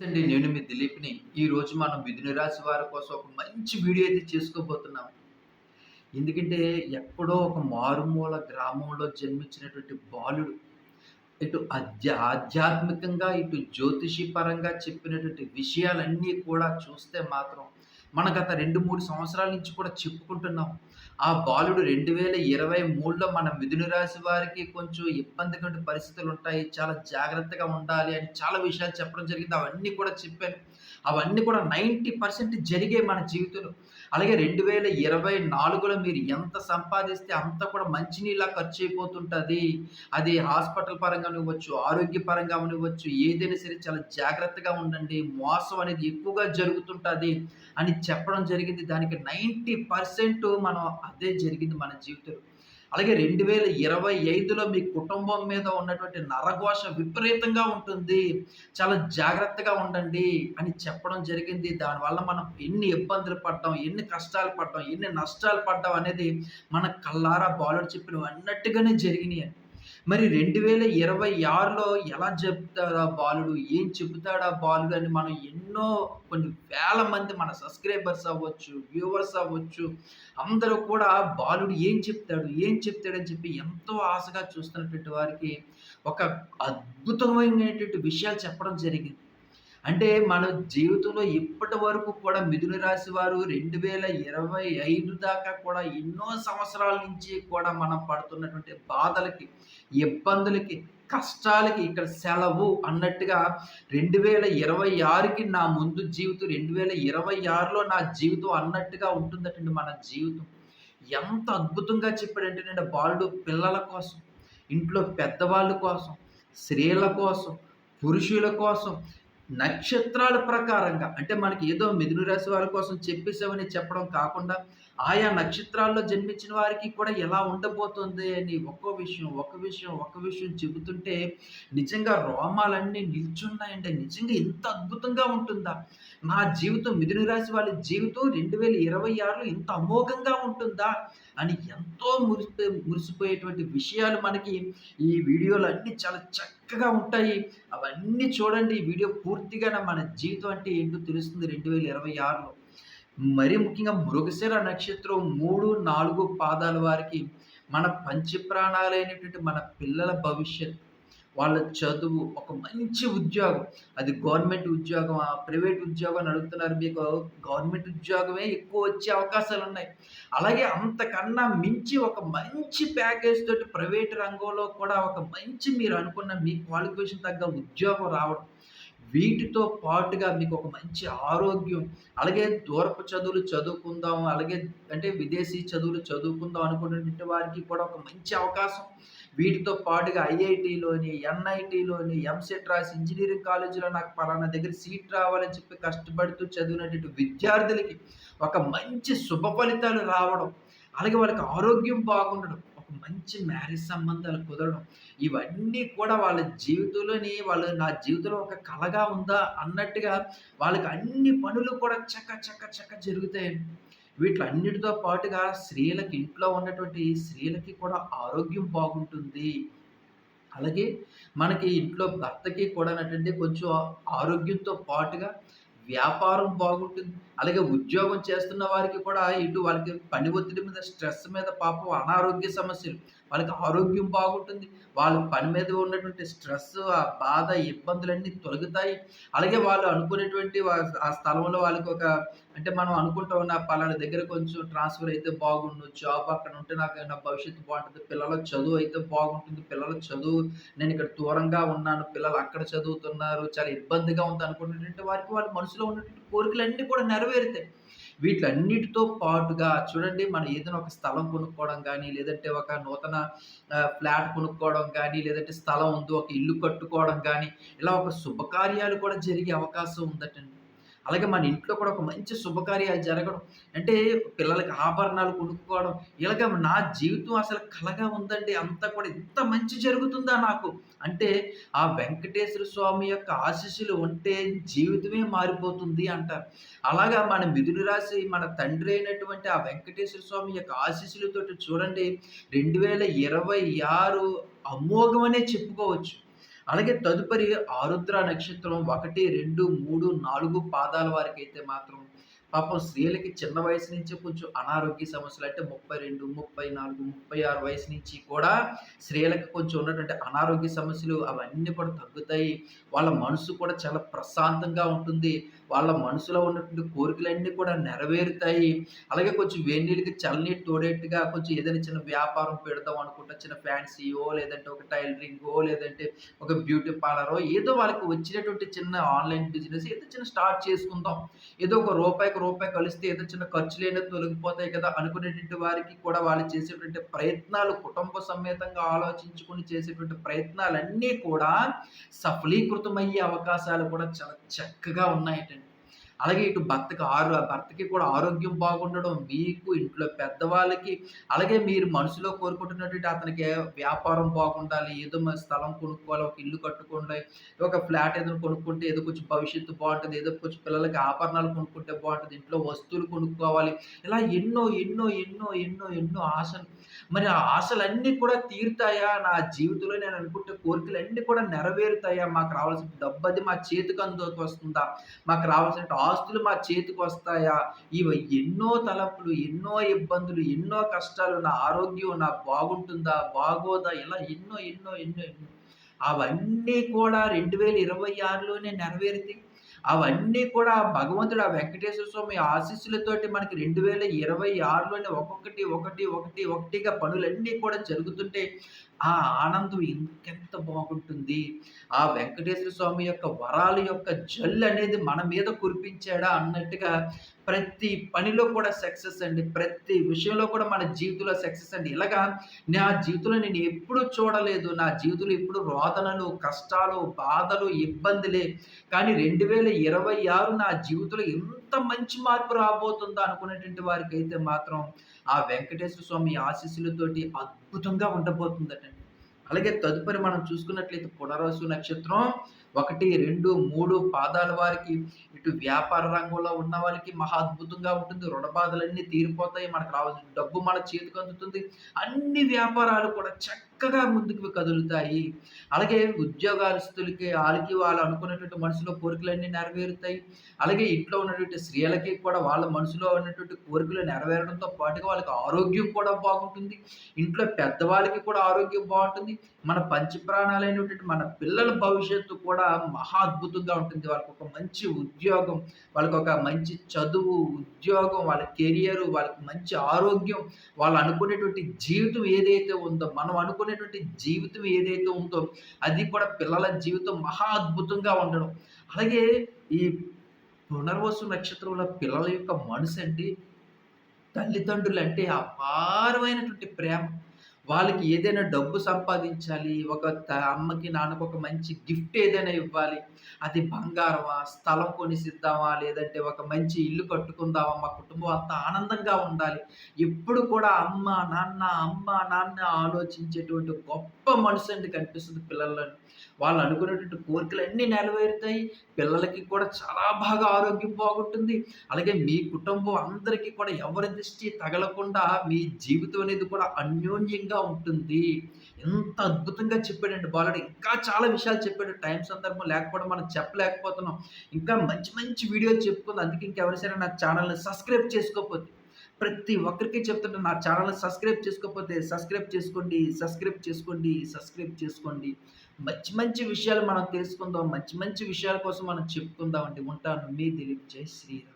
అండి నేను మీ దిలీప్‌ని. ఈరోజు మనం మిథున రాశి వారి కోసం ఒక మంచి వీడియో అయితే చేసుకోబోతున్నాం. ఎందుకంటే ఎక్కడో ఒక మారుమూల గ్రామంలో జన్మించినటువంటి బాలుడు ఇటు అధ్యా ఆధ్యాత్మికంగా, ఇటు జ్యోతిషి పరంగా చెప్పినటువంటి విషయాలన్నీ కూడా చూస్తే మాత్రం మన గత 2, 3 సంవత్సరాల నుంచి కూడా చెప్పుకుంటున్నాం. ఆ బాలుడు 2023లో మన మిథున రాశి వారికి కొంచెం ఇబ్బందికర పరిస్థితులుంటాయి. చాలా జాగ్రత్తగా ఉండాలి అని చాలా విషయాలు చెప్పడం జరిగింది. అవన్నీ కూడా చెప్పాను. అవన్నీ కూడా 90% జరిగాయి మన జీవితంలో. అలాగే 2024లో మీరు ఎంత సంపాదిస్తే అంత కూడా మంచినీళ్ళ అయిపోతుంటుంది అది హాస్పిటల్ పరంగా ఇవ్వచ్చు ఆరోగ్య పరంగా అవ్వనివ్వచ్చు, ఏదైనా సరే చాలా జాగ్రత్తగా ఉండండి. మోసం అనేది ఎక్కువగా జరుగుతుంటుంది అని చెప్పడం జరిగింది. దానికి 90% మనం అదే జరిగింది మన జీవితంలో. అలాగే 2025లో మీ కుటుంబం మీద ఉన్నటువంటి నరఘోష విపరీతంగా ఉంటుంది. చాలా జాగ్రత్తగా ఉండండి అని చెప్పడం జరిగింది. దానివల్ల మనం ఎన్ని ఇబ్బందులు పడ్డాం, ఎన్ని కష్టాలు పడ్డాం, ఎన్ని నష్టాలు పడ్డాం అనేది మన కళ్ళారా బాలుడు చెప్పినవన్నట్టుగానే జరిగినాయి మరి 2026లో ఎలా చెప్తాడా బాలుడు? ఏం చెబుతాడా బాలుడు? అని మనం ఎన్నో కొన్ని వేల మంది మన సబ్‌స్క్రైబర్స్ అవ్వచ్చు, వ్యూవర్స్ అవ్వచ్చు, అందరూ కూడా బాలుడు ఏం చెప్తాడు? ఏం చెప్తాడని చెప్పి ఎంతో ఆశగా చూస్తున్నటువంటి వారికి ఒక అద్భుతమైనటువంటి విషయాలు చెప్పడం జరిగింది. అంటే మన జీవితంలో ఇప్పటి వరకు కూడా మిథున రాశి వారు 2025 దాకా కూడా ఎన్నో సంవత్సరాల నుంచి కూడా మనం పడుతున్నటువంటి బాధలకి, ఇబ్బందులకి, కష్టాలకి ఇక్కడ సెలవు అన్నట్టుగా 2026కి నా ముందు జీవితం 2026లో నా జీవితం అన్నట్టుగా ఉంటుందటండి మన జీవితం. ఎంత అద్భుతంగా చెప్పాడంటేనండి బాలుడు పిల్లల కోసం, ఇంట్లో పెద్దవాళ్ళ కోసం, స్త్రీల కోసం, పురుషుల కోసం నక్షత్రాల ప్రకారంగా అంటే మనకి ఏదో మిథున రాశి వారి కోసం చెప్పేసామని చెప్పడం కాకుండా, ఆయా నక్షత్రాల్లో జన్మించిన వారికి కూడా ఎలా ఉండబోతుంది అని ఒక్కో విషయం, ఒక్క విషయం, ఒక్క విషయం చెబుతుంటే నిజంగా రోమాలన్నీ నిల్చున్నాయండి. నిజంగా ఇంత అద్భుతంగా ఉంటుందా? నా జీవితం మిథున రాశి వాళ్ళ జీవితం 2026లో ఇంత అమోఘంగా ఉంటుందా? అని ఎంతో మురిసిపోయి మురిసిపోయేటువంటి విషయాలు మనకి ఈ వీడియోలు అన్నీ చాలా చక్కగా ఉంటాయి. అవన్నీ చూడండి. ఈ వీడియో పూర్తిగా మన జీవితం అంటే ఏంటో తెలుస్తుంది 2026లో. మరీ ముఖ్యంగా మృగశిర నక్షత్రం 3, 4 పాదాల వారికి మన పంచప్రాణాలైనటువంటి మన పిల్లల భవిష్యత్, వాళ్ళ చదువు, ఒక మంచి ఉద్యోగం. అది గవర్నమెంట్ ఉద్యోగం ప్రైవేట్ ఉద్యోగం అని అడుగుతున్నారు. మీకు గవర్నమెంట్ ఉద్యోగమే ఎక్కువ వచ్చే అవకాశాలు ఉన్నాయి అలాగే అంతకన్నా మించి ఒక మంచి ప్యాకేజ్ తోటి ప్రైవేట్ రంగంలో కూడా ఒక మంచి మీరు అనుకున్న మీ క్వాలిఫికేషన్ తగ్గ ఉద్యోగం రావడం. వీటితో పాటుగా మీకు ఒక మంచి ఆరోగ్యం, అలాగే దూరపు చదువులు చదువుకుందాం, అలాగే అంటే విదేశీ చదువులు చదువుకుందాం అనుకున్నటువంటి వారికి కూడా ఒక మంచి అవకాశం. వీటితో పాటుగా ఐఐటిలోని ఎన్ఐటీలోని ఎంసెట్ రాసి ఇంజనీరింగ్ కాలేజీలో నాకు పలానా దగ్గర సీట్ రావాలని చెప్పి కష్టపడుతూ చదివినటువంటి విద్యార్థులకి ఒక మంచి శుభ ఫలితాలు రావడం. అలాగే వాళ్ళకి ఆరోగ్యం బాగుండడం. ఒక మంచి మ్యారేజ్ సంబంధాలు కుదరడం. ఇవన్నీ కూడా వాళ్ళ జీవితంలోని వాళ్ళు నా జీవితంలో ఒక కలగా ఉందా అన్నట్టుగా వాళ్ళకి అన్ని పనులు కూడా చక్క చక్క చక్క జరుగుతాయండి. వీటిలన్నిటితో పాటుగా స్త్రీలకు ఇంట్లో ఉన్నటువంటి స్త్రీలకి కూడా ఆరోగ్యం బాగుంటుంది. అలాగే మనకి ఇంట్లో భర్తకి కూడానటండి కొంచెం ఆరోగ్యంతో పాటుగా వ్యాపారం బాగుంటుంది. అలాగే ఉద్యోగం చేస్తున్న వారికి కూడా ఇటు వాళ్ళకి పని ఒత్తిడి మీద, స్ట్రెస్ మీద పాపం అనారోగ్య సమస్యలు. వాళ్ళకి ఆరోగ్యం బాగుంటుంది. వాళ్ళ పని మీద ఉన్నటువంటి స్ట్రెస్, ఆ బాధ, ఇబ్బందులన్నీ తొలగుతాయి. అలాగే వాళ్ళు అనుకునేటువంటి ఆ స్థలంలో వాళ్ళకి ఒక అంటే మనం అనుకుంటాం ఉన్న పలానా దగ్గర కొంచెం ట్రాన్స్‌ఫర్ అయితే బాగుండు. జాబ్ అక్కడ ఉంటే నాకు నా భవిష్యత్తు బాగుంటుంది పిల్లల చదువు అయితే బాగుంటుంది. పిల్లల చదువు నేను ఇక్కడ దూరంగా ఉన్నాను. పిల్లలు అక్కడ చదువుతున్నారు. చాలా ఇబ్బందిగా ఉంది అనుకున్నటువంటి వారికి వాళ్ళ మనసులో ఉన్నటువంటి కోరికలన్నీ కూడా నెరవేరుతాయి. వీటిలన్నిటితో పాటుగా చూడండి మనం ఏదైనా ఒక స్థలం కొనుక్కోవడం కానీ లేదంటే ఒక నూతన ఫ్లాట్ కొనుక్కోవడం కానీ లేదంటే స్థలం ఉంది. ఒక ఇల్లు కట్టుకోవడం కానీ ఇలా ఒక శుభకార్యాలు కూడా జరిగే అవకాశం ఉందటండి. అలాగే మన ఇంట్లో కూడా ఒక మంచి శుభకార్యాలు జరగడం. అంటే పిల్లలకి ఆభరణాలు కొనుక్కోవడం. ఇలాగ నా జీవితం అసలు కలగా ఉందండి. అంతా కూడా ఇంత మంచి జరుగుతుందా నాకు? అంటే ఆ వెంకటేశ్వర స్వామి యొక్క ఆశీస్సులు ఉంటే జీవితమే మారిపోతుంది అంటారు. అలాగా మన మిథున రాశి మన తండ్రి అయినటువంటి ఆ వెంకటేశ్వర స్వామి యొక్క ఆశీస్సులతో చూడండి 2026 అమోఘమనే చెప్పుకోవచ్చు. అలాగే తదుపరి ఆరుద్ర నక్షత్రం ఒకటి రెండు మూడు నాలుగు పాదాల వారికైతే మాత్రం పాపం స్త్రీలకి చిన్న వయసు నుంచి కొంచెం అనారోగ్య సమస్యలు అంటే ముప్పై రెండు ముప్పై నాలుగు ముప్పై ఆరు వయసు నుంచి కూడా స్త్రీలకు కొంచెం ఉన్నటువంటి అనారోగ్య సమస్యలు అవన్నీ కూడా తగ్గుతాయి. వాళ్ళ మనసు కూడా చాలా ప్రశాంతంగా ఉంటుంది. వాళ్ళ మనసులో ఉన్నటువంటి కోరికలన్నీ కూడా నెరవేరుతాయి. అలాగే కొంచెం వేడినీళ్ళకి చల్లనీటి తోడేట్టుగా కొంచెం ఏదైనా చిన్న వ్యాపారం పెడదాం అనుకుంటా చిన్న ఫ్యాన్సీయో లేదంటే ఒక టైలరింగో లేదంటే ఒక బ్యూటీ పార్లరో ఏదో వాళ్ళకి వచ్చినటువంటి చిన్న ఆన్లైన్ బిజినెస్ ఏదో చిన్న స్టార్ట్ చేసుకుందాం. ఏదో ఒక రూపాయికి రూపాయి కలిస్తే ఏదో చిన్న ఖర్చు లేని తొలగిపోతాయి కదా అనుకునేటువంటి వారికి కూడా వాళ్ళు చేసేటువంటి ప్రయత్నాలు కుటుంబ సమేతంగా ఆలోచించుకుని చేసేటువంటి ప్రయత్నాలన్నీ కూడా సఫలీకృతమయ్యే అవకాశాలు కూడా చాలా చక్కగా ఉన్నాయి అలాగే ఇటు భర్తకి ఆరు భర్తకి కూడా ఆరోగ్యం బాగుండడం మీకు ఇంట్లో పెద్దవాళ్ళకి అలాగే మీరు మనసులో కోరుకుంటున్నటువంటి అతనికి వ్యాపారం బాగుండాలి ఏదో మన స్థలం కొనుక్కోవాలి ఒక ఇల్లు కట్టుకోండి ఒక ఫ్లాట్ ఏదైనా కొనుక్కుంటే ఏదో కొంచెం భవిష్యత్తు బాగుంటుంది ఏదో కొంచెం పిల్లలకి ఆభరణాలు కొనుక్కుంటే బాగుంటుంది ఇంట్లో వస్తువులు కొనుక్కోవాలి. ఇలా ఎన్నో ఎన్నో ఎన్నో ఎన్నో ఎన్నో ఆశలు మరి ఆ ఆశలన్నీ కూడా తీరుతాయా? నా జీవితంలో నేను అనుకుంటే కోరికలన్నీ కూడా నెరవేరుతాయా? మాకు రావాల్సిన డబ్బు అది మా చేతికి అందుకు వస్తుందా? మాకు రావాల్సిన ఆస్తులు మా చేతికి వస్తాయా? ఇవి ఎన్నో తలపులు ఎన్నో ఇబ్బందులు ఎన్నో కష్టాలు నా ఆరోగ్యం నా బాగుంటుందా? బాగోదా? ఇలా ఎన్నో ఎన్నో ఎన్నో ఎన్నో. అవన్నీ కూడా రెండు వేల ఇరవై ఆరులోనే నెరవేరితే అవన్నీ కూడా భగవంతుడు ఆ వెంకటేశ్వర స్వామి ఆశీస్సులతోటి మనకి రెండు వేల ఇరవై ఆరులోనే ఒక్కొక్కటి ఒకటి ఒకటి ఒకటిగా పనులన్నీ కూడా జరుగుతుంటే ఆ ఆనందం ఇంకెంత బాగుంటుంది? ఆ వెంకటేశ్వర స్వామి యొక్క వరాల యొక్క జల్ అనేది మన మీద కురిపించాడా అన్నట్టుగా ప్రతి పనిలో కూడా సక్సెస్ అండి. ప్రతి విషయంలో కూడా మన జీవితంలో సక్సెస్ అండి. ఇలాగా నా జీవితంలో నేను ఎప్పుడూ చూడలేదు. నా జీవితంలో ఎప్పుడు రోదనలు కష్టాలు బాధలు ఇబ్బందులే. కానీ రెండు వేల ఇరవై ఆరు నా జీవితంలో ఎంత మంచి మార్పు రాబోతుందో అనుకునేటువంటి వారికి అయితే మాత్రం ఆ వెంకటేశ్వర స్వామి ఆశీస్సులతోటి అద్భుతంగా ఉండబోతుందటండి అలాగే తదుపరి మనం చూసుకున్నట్లయితే పునరాసు నక్షత్రం ఒకటి రెండు మూడు పాదాల వారికి ఇటు వ్యాపార రంగంలో ఉన్న వాళ్ళకి మహా అద్భుతంగా ఉంటుంది. రుణ బాధలన్నీ తీరిపోతాయి. మనకు రావాల్సిన డబ్బు మన చేతికి అందుతుంది. అన్ని వ్యాపారాలు కూడా చక్కగా ముందుకు కదులుతాయి. అలాగే ఉద్యోగస్తులకి వాళ్ళకి వాళ్ళు అనుకున్నటువంటి మనసులో కోరికలన్నీ నెరవేరుతాయి. అలాగే ఇంట్లో ఉన్నటువంటి స్త్రీలకి కూడా వాళ్ళ మనసులో ఉన్నటువంటి కోరికలు నెరవేరడంతో పాటుగా వాళ్ళకి ఆరోగ్యం కూడా బాగుంటుంది. ఇంట్లో పెద్దవాళ్ళకి కూడా ఆరోగ్యం బాగుంటుంది. మన పంచప్రాణాలైనటువంటి మన పిల్లల భవిష్యత్తు కూడా మహా అద్భుతంగా ఉంటుంది. వాళ్ళకి ఒక మంచి ఉద్యోగం వాళ్ళకి ఒక మంచి చదువు ఉద్యోగం వాళ్ళ కెరియర్ వాళ్ళకి మంచి ఆరోగ్యం వాళ్ళు అనుకునేటువంటి జీవితం ఏదైతే ఉందో మనం అనుకున్న అనుకునేటువంటి జీవితం ఏదైతే ఉందో అది కూడా పిల్లల జీవితం మహా అద్భుతంగా ఉండడం. అలాగే ఈ పునర్వసు నక్షత్రంలో పిల్లల యొక్క మనసు అంటే తల్లిదండ్రులు అంటే అపారమైనటువంటి ప్రేమ. వాళ్ళకి ఏదైనా డబ్బు సంపాదించాలి ఒక అమ్మకి నాన్నకు ఒక మంచి గిఫ్ట్ ఏదైనా ఇవ్వాలి అది బంగారమా స్థలం కొనిసిద్దామా లేదంటే ఒక మంచి ఇల్లు కట్టుకుందామా మా కుటుంబం అంతా ఆనందంగా ఉండాలి. ఎప్పుడు కూడా అమ్మ నాన్న అమ్మ నాన్న ఆలోచించేటువంటి గొప్ప మనసు అండి కనిపిస్తుంది పిల్లలను వాళ్ళు అనుకునేటువంటి కోరికలు అన్నీ నెరవేరుతాయి. పిల్లలకి కూడా చాలా బాగా ఆరోగ్యం బాగుంటుంది. అలాగే మీ కుటుంబం అందరికీ కూడా ఎవరి దృష్టి తగలకుండా మీ జీవితం అనేది కూడా అన్యోన్యంగా ఉంటుంది. ఎంత అద్భుతంగా చెప్పాడండి బాలుడు. ఇంకా చాలా విషయాలు చెప్పాడు. టైం సందర్భం లేకపోవడం మనం చెప్పలేకపోతున్నాం. ఇంకా మంచి మంచి వీడియోలు చెప్పుకుంది. అందుకే ఇంకెవరిసైనా నా ఛానల్ని సబ్స్క్రైబ్ చేసుకోకపోతే ప్రతి ఒక్కరికి చెప్తుంటే నా ఛానల్ని సబ్స్క్రైబ్ చేసుకోకపోతే సబ్స్క్రైబ్ చేసుకోండి సబ్స్క్రైబ్ చేసుకోండి సబ్స్క్రైబ్ చేసుకోండి. మంచి మంచి విషయాలు మనం తెలుసుకుందాం మంచి మంచి విషయాల కోసం మనం చెప్పుకుందాం అండి. ఉంటాను. మీ దిలీప్ జై శ్రీరామ్.